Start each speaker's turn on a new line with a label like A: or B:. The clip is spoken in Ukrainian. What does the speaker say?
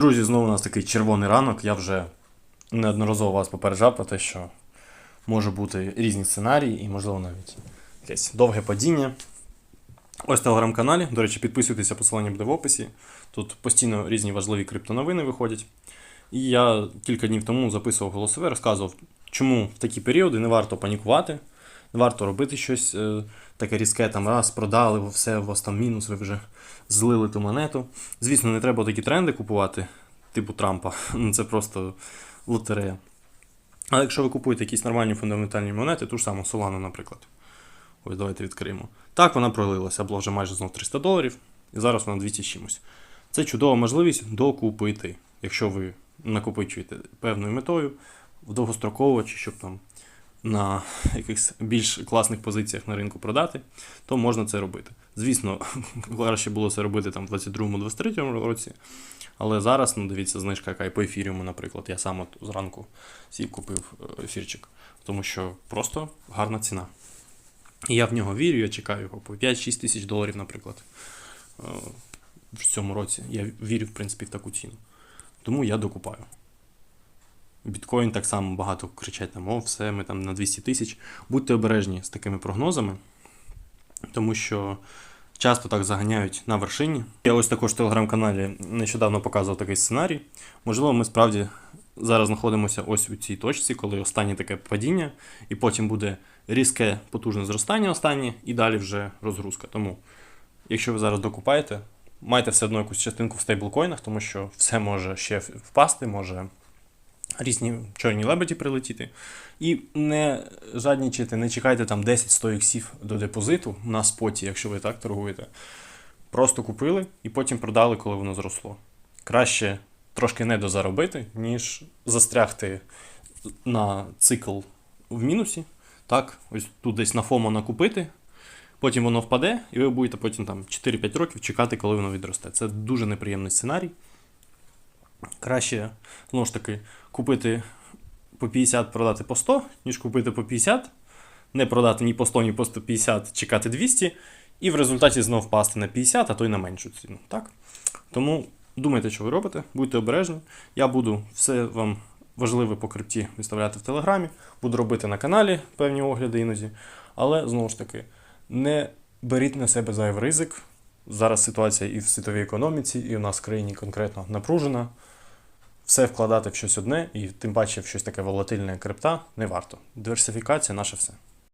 A: Друзі, знову у нас такий червоний ранок. Я вже неодноразово вас попереджав про те, що може бути різні сценарії і, можливо, навіть якесь довге падіння. Ось телеграм-каналі. До речі, підписуйтеся, посилання буде в описі. Тут постійно різні важливі криптоновини виходять. І я кілька днів тому записував голосове, розказував, чому в такі періоди не варто панікувати, не варто робити щось е, таке різке, там раз продали, все, у вас там мінус, ви вже злили ту монету. Звісно, не треба такі тренди купувати, типу Трампа. Ну, Це просто лотерея. Але якщо ви купуєте якісь нормальні фундаментальні монети, ту ж саму Solana, наприклад. Ось давайте відкриємо. Так, вона пролилася, була вже майже знов 300 доларів, і зараз вона 200 з чимось. Це чудова можливість докупити, якщо ви накопичуєте певною метою, довгостроково, чи щоб там на якихось більш класних позиціях на ринку продати, то можна це робити. Звісно, краще було це робити там в 22-23 році, але зараз, ну дивіться, знижка яка і по ефіріуму, наприклад. Я сам от зранку сів купив е, ефірчик, тому що просто гарна ціна. І я в нього вірю, я чекаю його по 5-6 тисяч доларів, наприклад. е, В цьому році. Я вірю, в принципі, в таку ціну. Тому я докупаю. Біткоін так само багато кричать там, о, все, ми там на 200 тисяч. Будьте обережні з такими прогнозами, тому що часто так заганяють на вершині. Я ось також в телеграм-каналі нещодавно показував такий сценарій. Можливо, ми справді зараз знаходимося ось у цій точці, коли останнє таке падіння, і потім буде різке потужне зростання останнє, і далі вже розгрузка. Тому, якщо ви зараз докупаєте, майте все одно якусь частинку в стейблкоїнах, тому що все може ще впасти, може різні чорні лебеді прилетіти. І не жаднічайте, не чекайте там 10-100 іксів до депозиту на споті, якщо ви так торгуєте. Просто купили і потім продали, коли воно зросло. Краще трошки недозаробити, ніж застрягти на цикл в мінусі. Так, ось тут десь на ФОМО накупити, потім воно впаде, і ви будете потім там 4-5 років чекати, коли воно відросте. Це дуже неприємний сценарій. Краще, знову ж таки, купити по 50, продати по 100, ніж купити по 50, не продати ні по 100, ні по 150, чекати 200, і в результаті знов впасти на 50, а то й на меншу ціну. Так? Тому думайте, що ви робите, будьте обережні. Я буду все вам важливе по крипті виставляти в Телеграмі, буду робити на каналі певні огляди іноді. Але знову ж таки, не беріть на себе зайвий ризик. Зараз ситуація і в світовій економіці, і у нас в країні конкретно напружена. Все вкладати в щось одне, і тим паче в щось таке волатильне крипта не варто. Диверсифікація наше все.